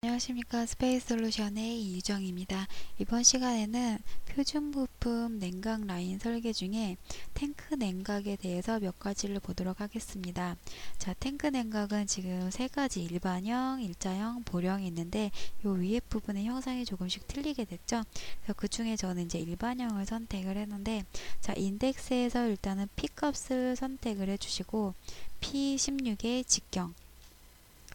안녕하십니까 스페이스 솔루션의 이유정입니다. 이번 시간에는 표준 부품 냉각 라인 설계 중에 탱크 냉각에 대해서 몇 가지를 보도록 하겠습니다. 자, 탱크 냉각은 지금 세 가지 일반형, 일자형, 보령이 있는데 요 위에 부분의 형상이 조금씩 틀리게 됐죠. 그래서 그 중에 저는 이제 일반형을 선택을 했는데 자, 인덱스에서 일단은 P 값을 선택을 해 주시고 P16의 직경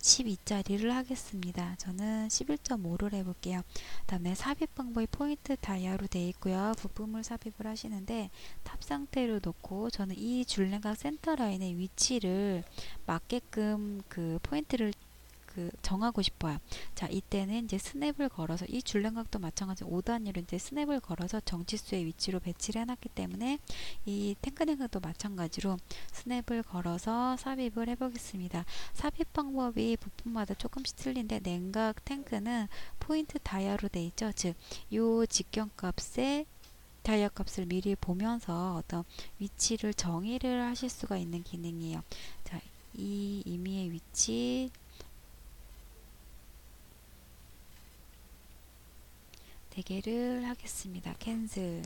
12짜리를 하겠습니다. 저는 11.5를 해볼게요. 다음에 삽입 방법이 포인트 다이아로 되어 있고요. 부품을 삽입을 하시는데 탑 상태로 놓고 저는 이 줄랭각 센터 라인의 위치를 맞게끔 그 포인트를 그 정하고 싶어요. 자, 이때는 이제 스냅을 걸어서 이 줄랭각도 마찬가지로 5단위로 이제 스냅을 걸어서 정치수의 위치로 배치를 해놨기 때문에 이 탱크 냉각도 마찬가지로 스냅을 걸어서 삽입을 해보겠습니다. 삽입 방법이 부품마다 조금씩 틀린데 냉각 탱크는 포인트 다이아로 돼 있죠. 즉, 요 직경 값에 다이아 값을 미리 보면서 어떤 위치를 정의를 하실 수가 있는 기능이에요. 자, 이 임의의 위치 대개를 하겠습니다. 캔슬.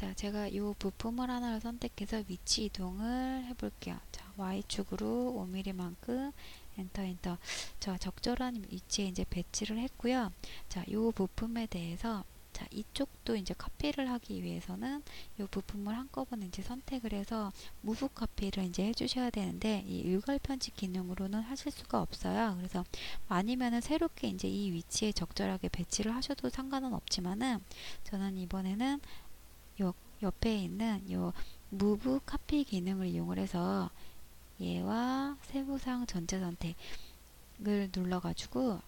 자, 제가 이 부품을 하나를 선택해서 위치 이동을 해볼게요. 자, Y축으로 5mm만큼 엔터 엔터. 자, 적절한 위치에 이제 배치를 했고요. 자, 이 부품에 대해서 자, 이쪽도 이제 카피를 하기 위해서는 이 부품을 한꺼번에 이제 선택을 해서 무브 카피를 이제 해주셔야 되는데 이 일괄 편집 기능으로는 하실 수가 없어요. 그래서 아니면은 새롭게 이제 이 위치에 적절하게 배치를 하셔도 상관은 없지만은 저는 이번에는 요 옆에 있는 요 무브 카피 기능을 이용을 해서 얘와 세부상 전체 선택을 눌러가지고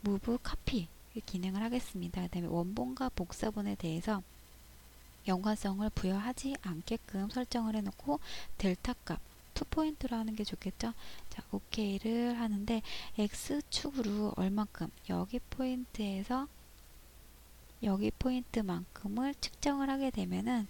무브 카피 기능을 하겠습니다. 그 다음에 원본과 복사본에 대해서 연관성을 부여하지 않게끔 설정을 해놓고 델타 값 2포인트로 하는 게 좋겠죠. 자, OK를 하는데 X축으로 얼만큼 여기 포인트에서 여기 포인트만큼을 측정을 하게 되면은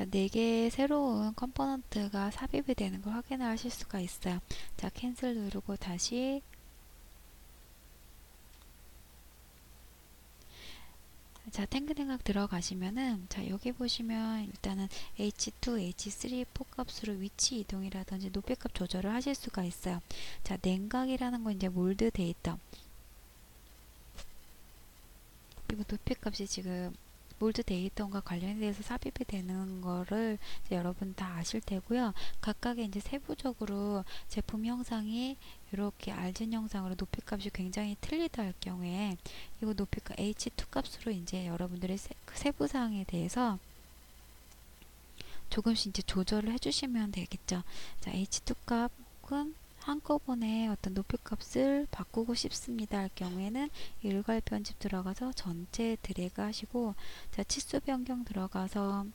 자, 4개의 새로운 컴포넌트가 삽입이 되는 걸 확인하실 수가 있어요. 자, 캔슬 누르고 다시 자, 냉각 들어가시면은 자, 여기 보시면 일단은 H2, H3, 4 값으로 위치 이동이라든지 높이값 조절을 하실 수가 있어요. 자, 냉각이라는 건 이제 몰드 데이터. 그리고 높이값이 지금 몰드 데이터과 관련돼서 삽입이 되는 거를 여러분 다 아실 테고요. 각각의 이제 세부적으로 제품 형상이 이렇게 알진 형상으로 높이 값이 굉장히 틀리다 할 경우에 이거 높이 값 H2 값으로 이제 여러분들의 세, 그 세부 사항에 대해서 조금씩 이제 조절을 해주시면 되겠죠. 자, H2 값은 한꺼번에 어떤 높이값을 바꾸고 싶습니다 할 경우에는 일괄 편집 들어가서 전체 드래그 하시고 자 치수 변경 들어가서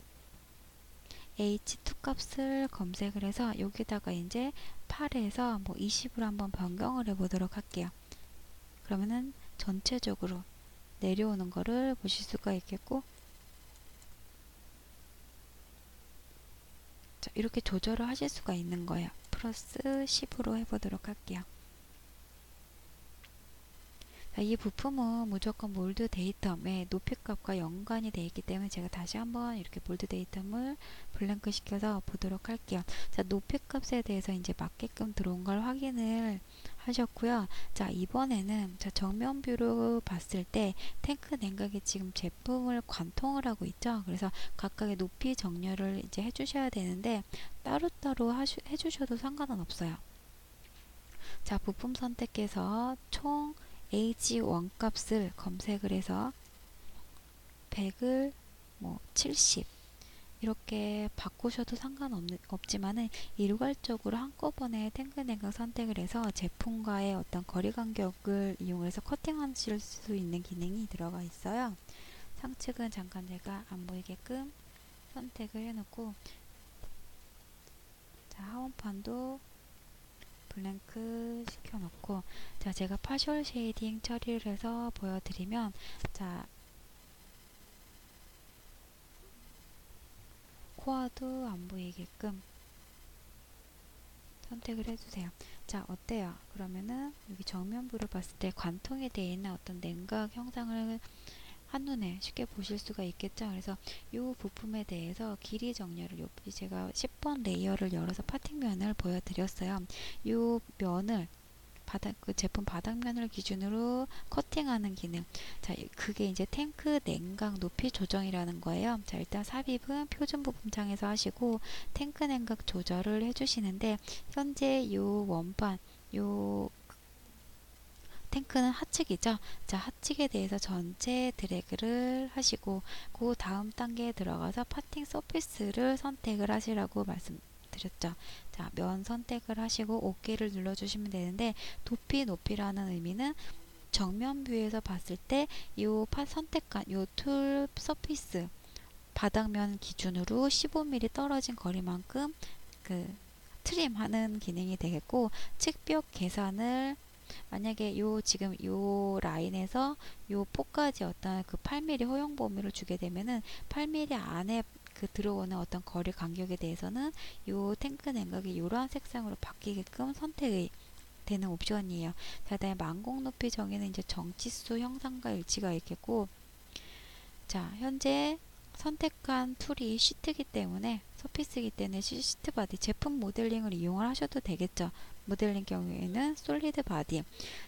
H2 값을 검색을 해서 여기다가 이제 8에서 뭐 20으로 한번 변경을 해 보도록 할게요. 그러면은 전체적으로 내려오는 거를 보실 수가 있겠고 자, 이렇게 조절을 하실 수가 있는 거예요 플러스 10으로 해보도록 할게요. 자, 이 부품은 무조건 몰드 데이텀의 높이값과 연관이 되어 있기 때문에 제가 다시 한번 이렇게 몰드 데이텀을 블랭크 시켜서 보도록 할게요. 자, 높이값에 대해서 이제 맞게끔 들어온 걸 확인을 하셨고요. 자, 이번에는 자, 정면 뷰로 봤을 때 탱크 냉각이 지금 제품을 관통을 하고 있죠. 그래서 각각의 높이 정렬을 이제 해주셔야 되는데 따로따로 하시, 해주셔도 상관은 없어요. 자, 부품 선택해서 총 H1 값을 검색을 해서 100을 뭐 70 이렇게 바꾸셔도 상관없지만은 일괄적으로 한꺼번에 냉각 선택을 해서 제품과의 어떤 거리 간격을 이용해서 커팅하실 수 있는 기능이 들어가 있어요. 상측은 잠깐 제가 안 보이게끔 선택을 해놓고 자 하원판도 블랭크 시켜놓고 자 제가 파셜 쉐이딩 처리를 해서 보여드리면 자 코어도 안 보이게끔 선택을 해주세요. 자 어때요? 그러면은 여기 정면부를 봤을 때 관통이 되어 있는 어떤 냉각 형상을 한눈에 쉽게 보실 수가 있겠죠. 그래서 이 부품에 대해서 길이 정렬을 요 제가 10번 레이어를 열어서 파팅 면을 보여드렸어요. 이 면을 바닥 그 제품 바닥면을 기준으로 커팅하는 기능. 자, 그게 이제 탱크 냉각 높이 조정이라는 거예요. 자, 일단 삽입은 표준 부품창에서 하시고 탱크 냉각 조절을 해주시는데 현재 요 원판 요 탱크는 하측이죠. 자, 하측에 대해서 전체 드래그를 하시고 그 다음 단계에 들어가서 파팅 서피스를 선택을 하시라고 말씀드렸죠. 자, 면 선택을 하시고 OK를 눌러주시면 되는데 도피 높이라는 의미는 정면 뷰에서 봤을 때 이 선택한 이 툴 서피스 바닥면 기준으로 15mm 떨어진 거리만큼 그 트림하는 기능이 되겠고 측벽 계산을 만약에 요 지금 요 라인에서 요 포까지 어떤 그 8mm 허용 범위를 주게 되면은 8mm 안에 그 들어오는 어떤 거리 간격에 대해서는 요 탱크 냉각이 이러한 색상으로 바뀌게끔 선택이 되는 옵션이에요. 자, 다음에 만공 높이 정의는 이제 정치수 형상과 일치가 있겠고, 자, 현재 선택한 툴이 시트기 때문에 서피스이기 때문에 시트 바디 제품 모델링을 이용을 하셔도 되겠죠. 모델링 경우에는 솔리드 바디.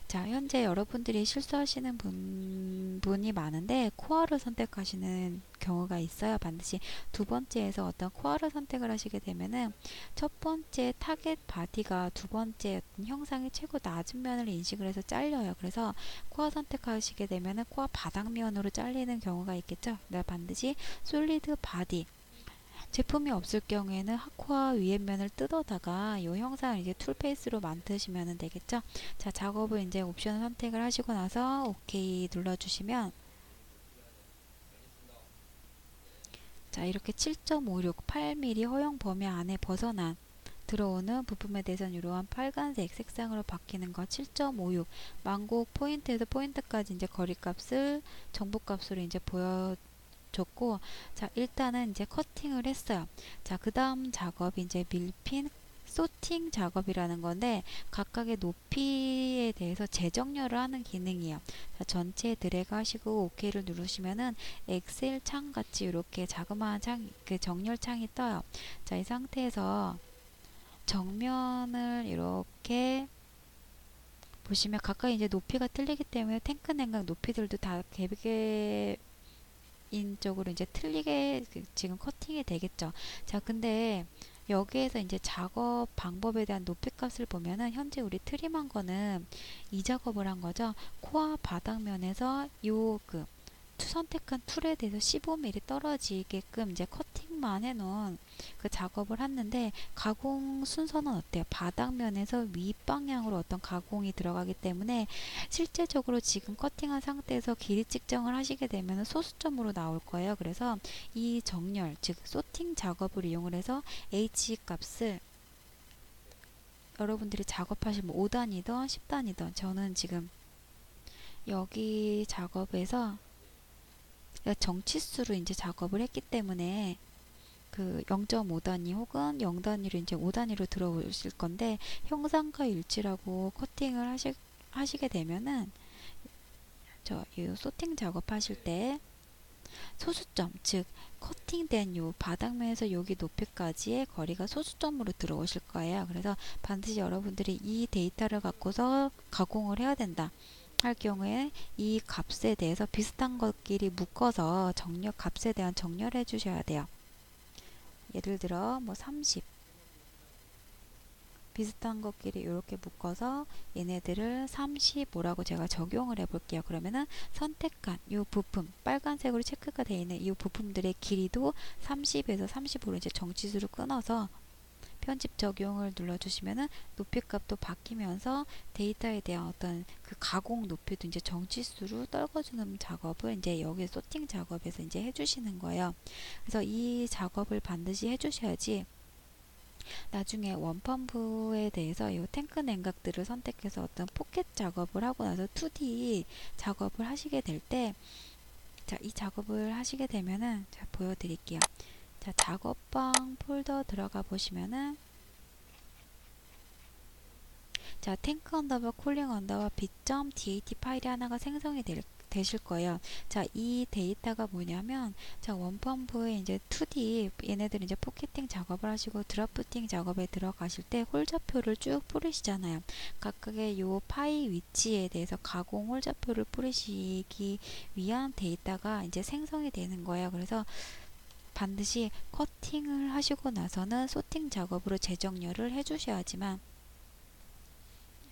자, 현재 여러분들이 실수하시는 분, 분이 많은데 코어를 선택하시는 경우가 있어요. 반드시 두 번째에서 어떤 코어를 선택을 하시게 되면은 첫 번째 타겟 바디가 두 번째 형상이 최고 낮은 면을 인식을 해서 잘려요. 그래서 코어 선택하시게 되면은 코어 바닥면으로 잘리는 경우가 있겠죠. 네, 반드시 솔리드 바디 제품이 없을 경우에는 하코아 위에 면을 뜯어다가 이 형상을 이제 툴페이스로 만드시면 되겠죠. 자, 작업을 이제 옵션 선택을 하시고 나서 OK 눌러주시면 자, 이렇게 7.56, 8mm 허용 범위 안에 벗어난 들어오는 부품에 대해서는 이러한 빨간색 색상으로 바뀌는 거7.56 망곡 포인트에서 포인트까지 이제 거리값을 정보값으로 이제 보여 줬고 자 일단은 이제 커팅을 했어요 자 그 다음 작업이 이제 밀핀 소팅 작업이라는 건데 각각의 높이에 대해서 재정렬을 하는 기능이에요. 자, 전체 드래그 하시고 OK를 누르시면은 엑셀 창 같이 이렇게 자그마한 창, 그 정렬 창이 떠요. 자, 이 상태에서 정면을 이렇게 보시면 각각 이제 높이가 틀리기 때문에 탱크 냉각 높이들도 다 개별 인적으로 이제 틀리게 그 지금 커팅이 되겠죠. 자, 근데 여기에서 이제 작업 방법에 대한 높이 값을 보면은 현재 우리 트림한 거는 이 작업을 한 거죠. 코어 바닥면에서 요그 선택한 툴에 대해서 15mm 떨어지게끔 이제 커팅 만 해놓은 그 작업을 했는데 가공 순서는 어때요? 바닥면에서 윗방향으로 어떤 가공이 들어가기 때문에 실제적으로 지금 커팅한 상태에서 길이 측정을 하시게 되면 소수점으로 나올 거예요. 그래서 이 정렬, 즉 소팅 작업을 이용을 해서 H 값을 여러분들이 작업하시면 5단이든 10단이든 저는 지금 여기 작업에서 정치수로 이제 작업을 했기 때문에 그 0.5단위 혹은 0단위로 이제 5단위로 들어오실 건데 형상과 일치라고 커팅을 하시, 하시게 되면은 저 이 소팅 작업하실 때 소수점 즉 커팅된 요 바닥면에서 여기 높이까지의 거리가 소수점으로 들어오실 거예요. 그래서 반드시 여러분들이 이 데이터를 갖고서 가공을 해야 된다. 할 경우에 이 값에 대해서 비슷한 것끼리 묶어서 정렬 값에 대한 정렬해 주셔야 돼요. 예를 들어 뭐 30 비슷한 것끼리 이렇게 묶어서 얘네들을 35라고 제가 적용을 해 볼게요. 그러면은 선택한 이 부품 빨간색으로 체크가 되어 있는 이 부품들의 길이도 30에서 35로 이제 정치수를 끊어서 편집 적용을 눌러주시면은 높이 값도 바뀌면서 데이터에 대한 어떤 그 가공 높이도 이제 정치수로 떨궈주는 작업을 이제 여기 소팅 작업에서 이제 해주시는 거예요. 그래서 이 작업을 반드시 해주셔야지 나중에 원펌프에 대해서 이 탱크 냉각들을 선택해서 어떤 포켓 작업을 하고 나서 2D 작업을 하시게 될 때, 자, 이 작업을 하시게 되면은, 자, 보여드릴게요. 자, 작업방 폴더 들어가 보시면은, 자, 탱크 언더바 콜링 언더바 b.dat 파일이 하나가 생성이 될 되실 거예요. 자, 이 데이터가 뭐냐면, 자, 원펌프에 이제 2D, 얘네들 이제 포켓팅 작업을 하시고 드라프팅 작업에 들어가실 때 홀좌표를 쭉 뿌리시잖아요. 각각의 요 파이 위치에 대해서 가공 홀좌표를 뿌리시기 위한 데이터가 이제 생성이 되는 거예요. 그래서 반드시 커팅을 하시고 나서는 소팅 작업으로 재정렬을 해주셔야지만,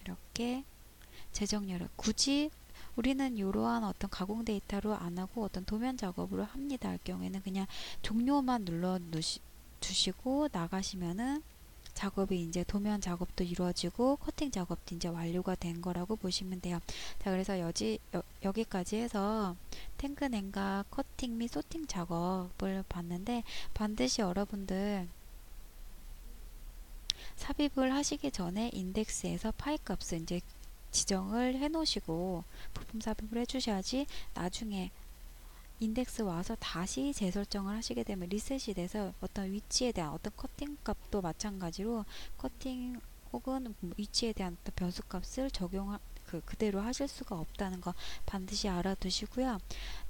이렇게 재정렬을 굳이 우리는 이러한 어떤 가공 데이터로 안 하고 어떤 도면 작업으로 합니다. 할 경우에는 그냥 종료만 눌러 주시고 나가시면은 작업이 이제 도면 작업도 이루어지고 커팅 작업도 이제 완료가 된 거라고 보시면 돼요. 자, 그래서 여지, 여, 여기까지 해서 탱크 냉각 커팅 및 소팅 작업을 봤는데 반드시 여러분들 삽입을 하시기 전에 인덱스에서 파일 값을 이제 지정을 해 놓으시고 부품 삽입을 해 주셔야지 나중에 인덱스 와서 다시 재설정을 하시게 되면 리셋이 돼서 어떤 위치에 대한 어떤 커팅 값도 마찬가지로 커팅 혹은 위치에 대한 어떤 변수 값을 적용 그 그대로 하실 수가 없다는 거 반드시 알아두시고요.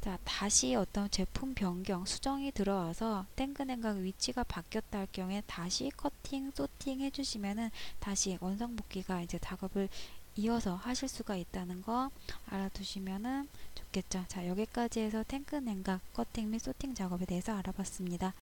자, 다시 어떤 제품 변경 수정이 들어와서 탱크냉각 위치가 바뀌었다 할 경우에 다시 커팅, 소팅 해주시면은 다시 원상 복귀가 이제 작업을 이어서 하실 수가 있다는 거 알아두시면 좋겠죠. 자, 여기까지 해서 탱크 냉각, 커팅 및 소팅 작업에 대해서 알아봤습니다.